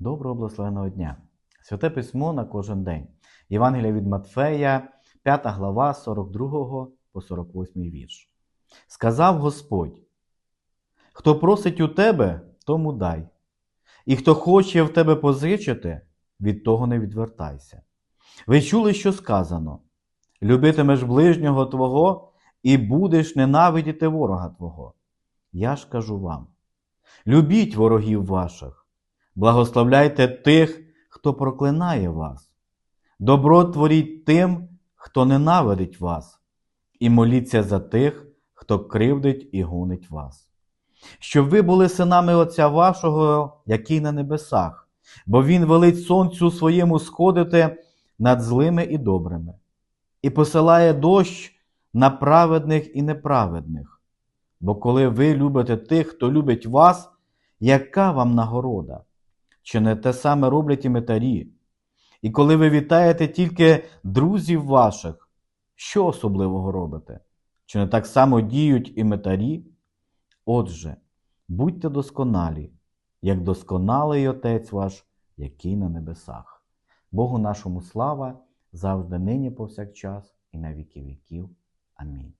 Доброго благословеного дня! Святе письмо на кожен день. Євангелія від Матфея, 5 глава, 42 по 48 вірш. Сказав Господь: Хто просить у тебе, тому дай, і хто хоче в тебе позичити, від того не відвертайся. Ви чули, що сказано: любитимеш ближнього Твого і будеш ненавидіти ворога Твого. Я ж кажу вам: любіть ворогів ваших, благословляйте тих, хто проклинає вас, добро творіть тим, хто ненавидить вас, і моліться за тих, хто кривдить і гонить вас. Щоб ви були синами Отця вашого, який на небесах, бо Він велить сонцю своєму сходити над злими і добрими, і посилає дощ на праведних і неправедних. Бо коли ви любите тих, хто любить вас, яка вам нагорода? Чи не те саме роблять і метарі? І коли ви вітаєте тільки друзів ваших, що особливого робите? Чи не так само діють і метарі? Отже, будьте досконалі, як досконалий Отець ваш, який на небесах. Богу нашому слава завжди нині повсякчас і на віки віків. Амінь.